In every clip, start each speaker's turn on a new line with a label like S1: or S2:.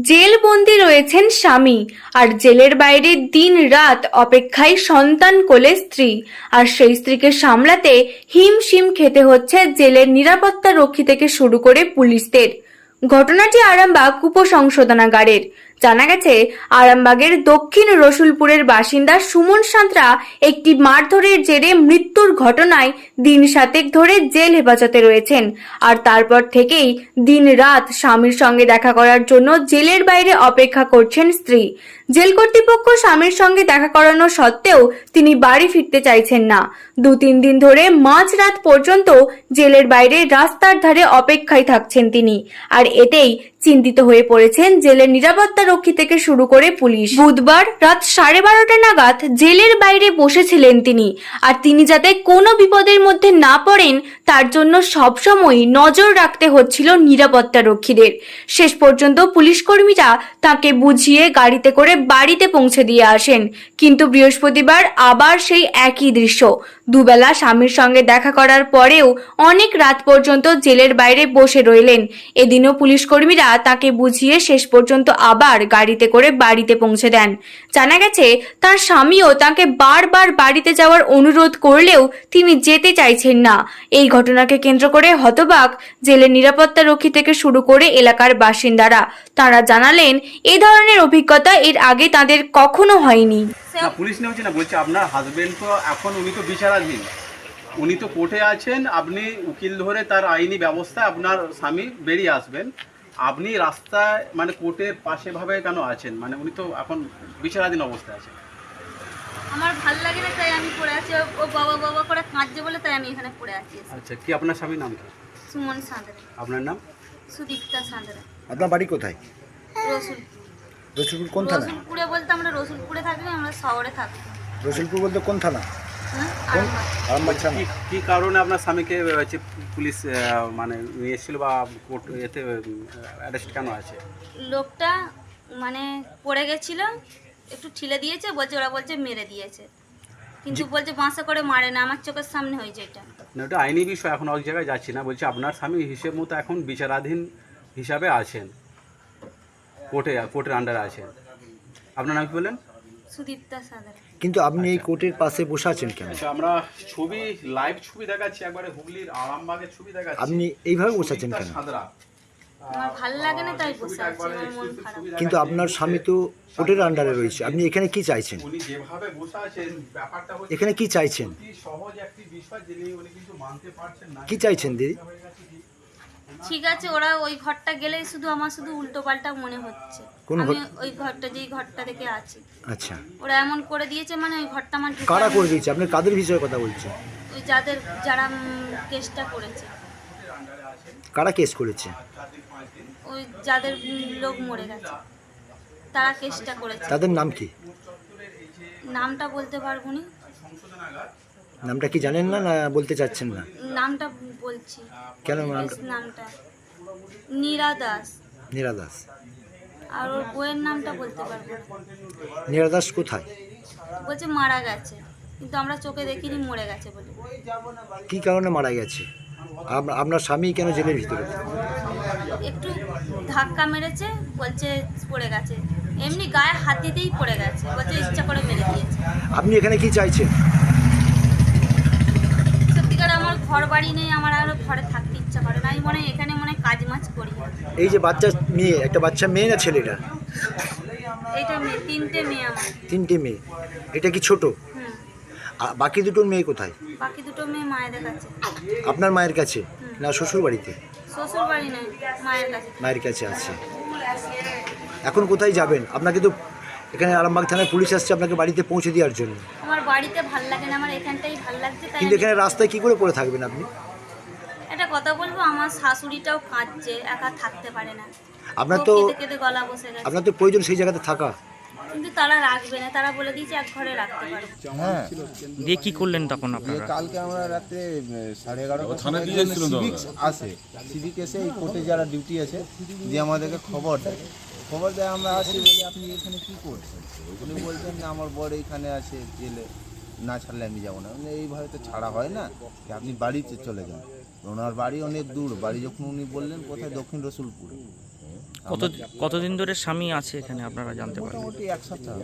S1: জেলবন্দি রয়েছেন স্বামী, আর জেলের বাইরে দিন রাত অপেক্ষায় সন্তান কোলে স্ত্রী। আর সেই স্ত্রীকে সামলাতে হিমশিম খেতে হচ্ছে জেলের নিরাপত্তা রক্ষী থেকে শুরু করে পুলিশদের। ঘটনাটি আরামবাগ উপসংশোধনাগারের। জানা গেছে, আরামবাগের দক্ষিণ রসুলপুরের বাসিন্দা সুমন সাঁতরা একটি মারধরের জেরে মৃত্যুর ঘটনায় দিন সাতেক ধরে জেল হেফাজতে রয়েছেন। আর তারপর থেকেই দিন রাত স্বামীর সঙ্গে দেখা করার জন্য জেলের বাইরে অপেক্ষা করছেন স্ত্রী। জেল কর্তৃপক্ষ স্বামীর সঙ্গে দেখা করানো সত্ত্বেও তিনি বাড়ি ফিরতে চাইছেন না। দু তিন দিন ধরে মাঝরাত পর্যন্ত জেলের বাইরে রাস্তার ধারে অপেক্ষায় থাকছেন তিনি। আর এতেই চিন্তিত হয়ে পড়েছেন জেলের নিরাপত্তা রক্ষী থেকে শুরু করে পুলিশ। বুধবার রাত সাড়ে বারোটা নাগাদ জেলের বাইরে বসেছিলেন তিনি, আর তিনি যাতে কোনো বিপদের মধ্যে না পড়েন, তার জন্য সবসময় নজর রাখতে হচ্ছিল নিরাপত্তা রক্ষীদের। শেষ পর্যন্ত পুলিশ কর্মীরা তাকে বুঝিয়ে গাড়িতে করে বাড়িতে পৌঁছে দিয়ে আসেন। কিন্তু বৃহস্পতিবার আবার সেই একই দৃশ্য। দুবেলা স্বামীর সঙ্গে দেখা করার পরেও অনেক রাত পর্যন্ত জেলের বাইরে বসে রইলেন। এদিনও পুলিশ কর্মীরা তাকে বুঝিয়ে শেষ পর্যন্ত আবার গাড়িতে করে বাড়িতে পৌঁছে দেন। জানা গেছে, তার স্বামীও তাকে বারবার বাড়িতে যাওয়ার অনুরোধ করলেও তিনি যেতে চাইছেন না। এই ঘটনাকে কেন্দ্র করে হতবাক জেলের নিরাপত্তা রক্ষী থেকে শুরু করে এলাকার বাসিন্দারা। তারা জানালেন, এ ধরনের অভিজ্ঞতা এর আগে তাদের কখনো হয়নি।
S2: পুলিশ না, বলছে আপনার হাজবেন্ড তো এখন উনি তো বিচারাধীন। উনি তো কোর্টে আছেন, আপনি উকিল ধরে তার আইনি ব্যবস্থায় আপনার স্বামী বেরিয়ে আসবেন। আপনি রাস্তায় মানে কোর্টের পাশে ভাবে কেন আছেন? মানে উনি তো এখন বিচারাধীন অবস্থায় আছেন।
S3: আমার ভালো লাগে না তাই আমি পড়ে আছি। ও- বাবা বাবা করে কাঁদছে বলে তাই আমি এখানে পড়ে আছি।
S2: আচ্ছা কি আপনার স্বামীর নাম কি?
S3: সুমন সাঁতরে।
S2: আপনার নাম?
S3: সুদীপ্তা সাঁতরে।
S4: আপনার বাড়ি কোথায়?
S3: রসুল
S4: রসুলপুর কোন থানা?
S3: রসুলপুরে বলতে আমরা রসুলপুরে থাকি আমরা শহরে থাকি।
S4: রসুলপুর বলতে কোন থানা?
S2: কি কারণে আপনার স্বামীকে হচ্ছে পুলিশ মানে নিয়ে এসেছিল বা কোর্ট এতে অ্যারেস্ট কেন আছে?
S3: লোকটা মানে পড়ে গেছিল একটু ঠিলে দিয়েছে বলছে ওরা বলছে মেরে দিয়েছে। কিন্তু বলছে বাঁশে করে মারে না আমার চোখের সামনে হয়েছে এটা।
S2: না ওটা আইনি বিষয় এখন এক জায়গায় যাচ্ছি না বলছি আপনার স্বামী হিসেব মতো এখন বিচারাধীন হিসাবে আছেন। কোর্টে কোর্টের আন্ডারে আছেন। আপনার নাম কি বললেন?
S3: সুদীপ্তা
S4: কিন্তু আপনি এই কোর্টের পাশে বসে আছেন কেন?
S2: আচ্ছা আমরা ছবি লাইভ ছবি দেখাচ্ছি একবারে হুগলির আরামবাগের ছবি দেখাচ্ছি।
S4: আপনি এইভাবে বসে আছেন কেন?
S2: সাদরা
S3: আমার ভালো লাগে না তাই বসে আছি আমার মন খারাপ।
S4: কিন্তু আপনার স্বামী তো কোর্টের আন্ডারে রয়েছে। আপনি এখানে কি চাইছেন?
S2: উনি যেভাবে বসে আছেন ব্যাপারটা হচ্ছে
S4: এখানে কি চাইছেন?
S2: অতি সহজ একটি বিষয় যিনি উনি কিন্তু মানতে পারছেন না।
S4: কি চাইছেন দিদি?
S3: ঠিক আছে ওরা ওই ঘরটা গেলেই শুধু আমার শুধু উল্টো পাল্টা মনে হচ্ছে।
S4: কোন
S3: আমি ওই ঘরটা যেই ঘরটা থেকে আছি।
S4: আচ্ছা।
S3: ওরা এমন করে দিয়েছে মানে ওই ঘরটা আমার ঢুকে
S4: কারা করে দিয়েছে? আপনি কাদের বিষয়ে কথা বলছেন
S3: ওই যাদের যারা উম, কেসটা করেছে।
S4: কারা কেস করেছে?
S3: ওই যাদের উম, লোক মরে গেছে। তারা কেসটা করেছে।
S4: তাদের নাম কি?
S3: নামটা বলতে পারব নি।
S4: নামটা কি জানেন না না বলতে চাচ্ছেন না?
S3: নামটা বলছি।
S4: কেন নামটা?
S3: নীরা দাস।
S4: নীরা দাস।
S3: আর ওর বইয়ের নামটা বলতে পারব।
S4: নীরা দাস কোথায়?
S3: বলছে মারা গেছে। কিন্তু আমরা চোখে দেখিনি মরে গেছে বলে।
S4: কি কারণে মারা গেছে? আপনার স্বামী কেন জেলের ভিতরে?
S3: একটু ধাক্কা মেরেছে বলছে পড়ে গেছে। এমনি গায়ে হাত দিতেই পড়ে গেছে বলছে ইচ্ছা করে মেরে দিয়েছে।
S4: আপনি এখানে কি চাইছেন?
S3: ঘর বাড়ি নেই আমার আর ঘরে থাকতে ইচ্ছা করে না। আমি মনে হয় এখানে মনে হয় কাজ মাছ করি।
S4: এই যে বাচ্চা মেয়ে একটা বাচ্চা মেয়ে না ছেলেটা?
S3: এইটা মেয়ে তিনটে মেয়ে আমার।
S4: তিনটে মেয়ে। এটা কি ছোট?
S3: হুম।
S4: আর বাকি দুটো মেয়ে কোথায়?
S3: বাকি দুটো মেয়ে মায়েদের কাছে।
S4: আপনার মায়ের কাছে? না শ্বশুর বাড়িতে
S3: শ্বশুর বাড়ি নেই মায়ের কাছে।
S4: মায়ের কাছে আছে। এখন কোথায় যাবেন? আপনাকে তো এখানে আরামবাগ থানায় পুলিশ আসছে আপনাকে বাড়িতে পৌঁছে দেওয়ার জন্য।
S3: আমার বাড়িতে ভালো লাগে না আমার এখানটাই ভালো লাগছে তাই
S4: কিন্তু এখানে রাস্তায় কি করে পড়ে থাকবেন আপনি?
S3: একটা কথা বলব আমার শাশুড়িটাও কাঁদছে একা থাকতে পারে না।
S4: আপনার তো
S3: কেঁদে কেঁদে গলা বসে গেছে।
S4: আপনার তো প্রয়োজন সেই জায়গাতে থাকা।
S3: কিন্তু তারা রাখবে না তারা বলে দিয়েছে এক ঘরে রাখতে পারবে।
S5: হ্যাঁ।
S6: দিয়ে কি করলেন তখন
S5: দিয়ে
S6: আপনারা?
S5: কালকে আমরা রাত্রে উম, সাড়ে এগারোটা
S7: থানায় দিয়ে যাচ্ছিলেন তো
S5: সিভিক আসে। সিভিক এসে এই কোর্টে যারা ডিউটি আছে দিয়ে আমাদেরকে খবর দেয়। খবর দেয়, আমরা আসি, বলি, আপনি এখানে কি করছেন? উনি বলছেন যে আমার বড় এখানে আছে, জেলে। না ছাড়লে আমি যাব না। আমি এইভাবে তো ছাড়া হয় না আপনি বাড়িতে চলে যান। ওনার বাড়ি অনেক দূর। বাড়ি যখন উনি বললেন কোথায়? দক্ষিণ রসুলপুরে।
S6: কত কতদিন ধরে স্বামী আছে এখানে আপনারা জানতে পারেন
S5: মোটামুটি এক সপ্তাহ।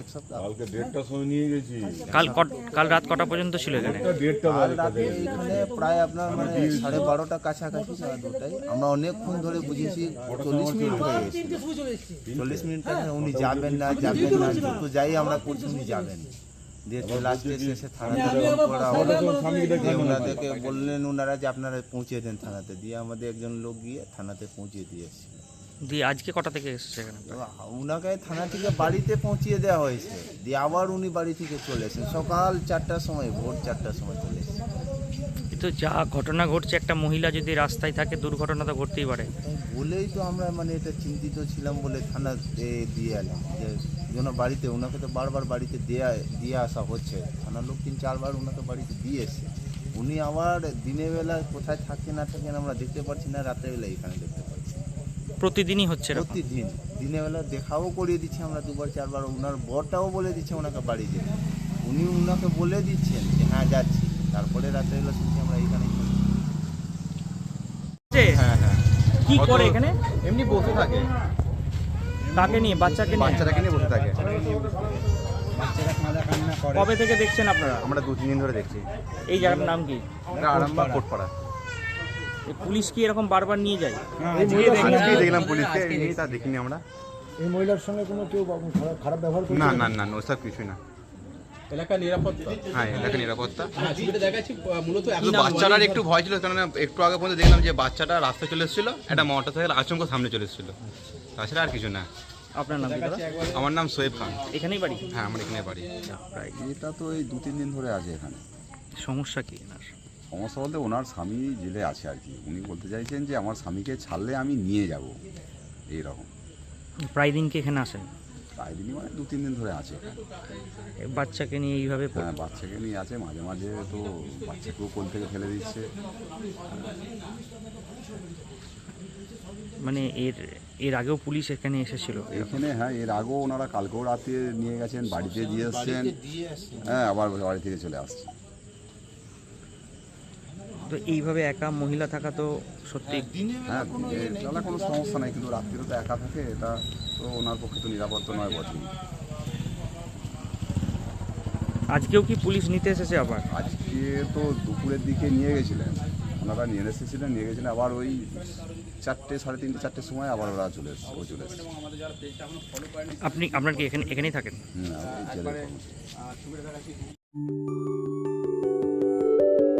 S5: এক সপ্তাহ।
S7: কালকে দেড়টার সময় নিয়ে গেছি।
S6: কাল কাল রাত কটা পর্যন্ত ছিল এখানে?
S7: দেড়টা
S5: রাতে এখানে প্রায় আপনার মানে সাড়ে বারোটা কাছাকাছি সাড়ে দুটাই আমরা অনেকক্ষণ ধরে বুঝেছি চল্লিশ মিনিট হয়ে গেছে। চল্লিশ মিনিট উনি যাবেন না যাবেন না যত যাই আমরা করছি উনি যাবেন। দিয়ে লাস্টে শেষে থানাতে করা হলো। দিয়ে ওনাদেরকে বললেন ওনারা যে আপনারা পৌঁছে দেন থানাতে। দিয়ে আমাদের একজন লোক গিয়ে থানাতে পৌঁছে দিয়েছে
S6: দিয়ে আজকে কটা থেকে এসেছে এখানে?
S5: ওনাকে থানা থেকে বাড়িতে পৌঁছিয়ে দেওয়া হয়েছে। দিয়ে আবার উনি বাড়ি থেকে চলে এসেছেন। সকাল চারটার সময় ভোর চারটার সময় চলে এসেছেন।
S6: কিন্তু যা ঘটনা ঘটছে একটা মহিলা যদি রাস্তায় থাকে দুর্ঘটনা তো ঘটতেই পারে।
S5: বলেই তো আমরা মানে এটা চিন্তিত ছিলাম বলে থানাতে দিয়ে এলাম। যে যেন বাড়িতে ওনাকে তো বারবার বাড়িতে দেয়া দিয়ে আসা হচ্ছে। থানার লোক তিন চারবার ওনাকে বাড়িতে দিয়ে এসছে। উনি আবার দিনের বেলা কোথায় থাকে না থাকেন আমরা দেখতে পাচ্ছি না রাতের বেলা এখানে দেখতে পাচ্ছি।
S6: প্রতিদিনই হচ্ছে
S5: প্রতিদিন। দিনের বেলা দেখাও করিয়ে দিচ্ছি আমরা দুবার চারবার ওনার বরটাও বলে দিচ্ছে ওনাকে বাড়ি যেতে। উনি ওনাকে বলে দিচ্ছেন যে হ্যাঁ যাচ্ছি। তারপরে রাতের বেলা শুনছি আমরা এইখানে
S2: হ্যাঁ হ্যাঁ
S6: কি করে এখানে?
S2: এমনি বসে থাকে।
S6: কাকে নিয়ে? বাচ্চাকে নিয়ে?
S2: বাচ্চাটাকে নিয়ে বসে থাকে।
S6: কবে থেকে দেখছেন আপনারা?
S2: আমরা দু তিন দিন ধরে দেখছি।
S6: এই জায়গাটার নাম কি?
S2: এটা আরামবাগ কোটপাড়া।
S6: পুলিশ কি এরকম বারবার নিয়ে যায়?
S2: দেখলাম। পুলিশকে তা দেখিনি আমরা।
S4: এই মহিলার সঙ্গে কোনো কেউ খারাপ- ব্যবহার
S2: না না না না, ওসব কিছুই না।
S8: এলাকা নিরাপত্তা।
S2: হ্যাঁ এলাকা নিরাপত্তা।
S8: হ্যাঁ ছবিটা দেখাচ্ছি মূলত
S2: বাচ্চাটার একটু ভয় ছিল কারণ একটু আগে পর্যন্ত দেখলাম যে বাচ্চাটা রাস্তায় চলে এসেছিল একটা মোটর সাইকেল আচমক সামনে চলে এসেছিল। তাছাড়া আর কিছু না।
S6: আপনার নাম
S2: আমার নাম সোয়েব খান।
S6: এখানেই বাড়ি?
S2: হ্যাঁ আমার এখানে বাড়ি।
S6: প্রায়
S9: এটা তো এই দু তিন দিন ধরে আছে এখানে।
S6: সমস্যা কি এনার?
S9: সমস্যা বলতে ওনার স্বামী জেলে আছে আর কি। উনি বলতে চাইছেন যে আমার স্বামীকে ছাড়লে আমি নিয়ে যাব এইরকম।
S6: প্রায় দিন কি এখানে আসেন?
S9: প্রায় দিনই মানে দু তিন দিন ধরে আছে।
S6: বাচ্চাকে নিয়ে এইভাবে
S9: হ্যাঁ বাচ্চাকে নিয়ে আছে মাঝে মাঝে তো বাচ্চাকেও কোল থেকে ফেলে দিচ্ছে।
S6: মানে এর এর আগেও পুলিশ এখানে এসেছিল?
S9: এখানে হ্যাঁ এর আগেও ওনারা কালকেও রাতে নিয়ে গেছেন বাড়িতে দিয়ে এসছেন। হ্যাঁ আবার বাড়ি থেকে চলে আসছে।
S6: তো এইভাবে একা মহিলা থাকা তো সত্যি
S9: হ্যাঁ দিনের বেলা কোনো সমস্যা নাই কিন্তু রাত্রিরে তো একা থাকে এটা তো ওনার পক্ষে তো নিরাপত্তা নয় বটেই।
S6: আজকেও কি পুলিশ নিতে এসেছে আবার?
S9: আজকে তো দুপুরের দিকে নিয়ে গেছিলেন। ওনারা নিয়ে এসেছিলেন নিয়ে গেছিলেন আবার ওই চারটে সাড়ে তিনটে চারটের সময় আবার ওরা চলে এসছে ও চলে এসছে।
S6: আপনি আপনার কি এখানে এখানেই থাকেন?
S9: কর্মচারী।